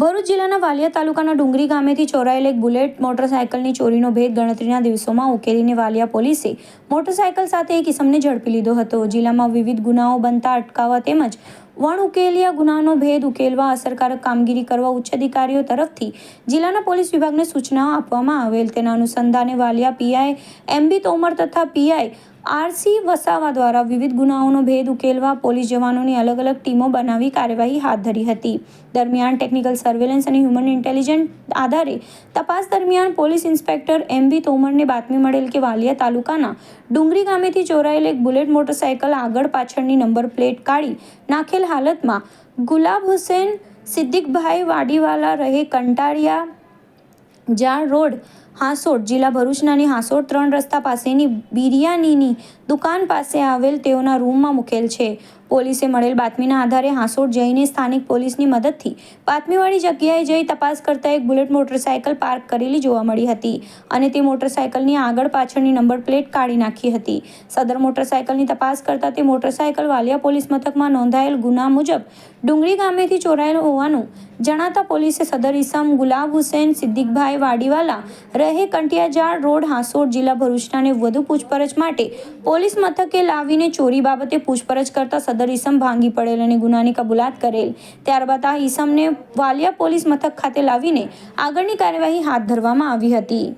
ભરૂચ જિલ્લાના વાલિયા તાલુકાના ડુંગરી ગામેથી ચોરાયેલ એક બુલેટ મોટરસાયકલની ચોરીનો ભેદ ગણતરીના દિવસોમાં ઉકેલીને વાલિયા પોલીસે મોટરસાયકલ સાથે એક ઇસમને ઝડપી લીધો હતો. જિલ્લામાં વિવિધ ગુનાઓ બનતા અટકાવવા તેમજ વણ ઉકેલિયા ગુનાનો ભેદ ઉકેલવા અસરકારક કામગીરી કરવા ઉચ્ચ અધિકારીઓ તરફથી જિલ્લાના પોલીસ વિભાગને સૂચનાઓ આપવામાં આવેલ. તેના અનુસંધાને વાલિયા પીઆઈ એમબી તોમર તથા પીઆઈ આરસી વસાવા દ્વારા વિવિધ ગુનાઓનો ભેદ ઉકેલવા પોલીસ જવાનોની અલગ અલગ ટીમો બનાવી કાર્યવાહી હાથ ધરી હતી. દરમિયાન ટેકનિકલ સર્વેલન્સ અને હ્યુમન ઇન્ટેલિજન્સ આધારે તપાસ દરમિયાન પોલીસ ઇન્સ્પેક્ટર એમ બી તોમરને બાતમી મળેલ કે વાલિયા તાલુકાના ડુંગરી ગામેથી ચોરાયેલ એક બુલેટ મોટરસાયકલ આગળ પાછળની નંબર પ્લેટ કાઢી નાખેલ હાલતમાં ગુલાબ હુસેન, સિદ્દીકભાઈ વાડીવાલા રહે કંટાળિયા જાળ રોડ હાંસોડ જિલ્લા ભરૂચનાની હાંસોડ ત્રણ રસ્તા પાસેની બિરિયાનીની દુકાન પાસે આવેલ તેઓના રૂમમાં મૂકેલ છે. પોલીસે મળેલ બાતમીના આધારે હાંસોડ જઈને સ્થાનિક પોલીસની મદદથી બાતમીવાળી જગ્યાએ જઈ તપાસ કરતા એક બુલેટ મોટરસાયકલ પાર્ક કરેલી જોવા મળી હતી અને તે મોટરસાયકલની આગળ પાછળની નંબર પ્લેટ કાઢી નાખી હતી. સદર મોટરસાયકલની તપાસ કરતા તે મોટરસાયકલ વાલિયા પોલીસ મથકમાં નોંધાયેલ ગુના મુજબ ડુંગળી ગામેથી ચોરાયેલ હોવાનું જણાતા પોલીસે સદર ઇસમ ગુલાબ હુસેન, સિદ્દીકભાઈ વાડીવાલા રહે કંટિયાજાળ રોડ હાંસોડ જિલ્લા ભરૂચનાને વધુ પૂછપરછ માટે પોલીસ મથકે લાવીને ચોરી બાબતે પૂછપરછ કરતા સદર ઈસમ ભાંગી પડેલ અને ગુનાની કબૂલાત કરેલ. ત્યારબાદ આ ઈસમને વાલિયા પોલીસ મથક ખાતે લાવીને આગળની કાર્યવાહી હાથ ધરવામાં આવી હતી.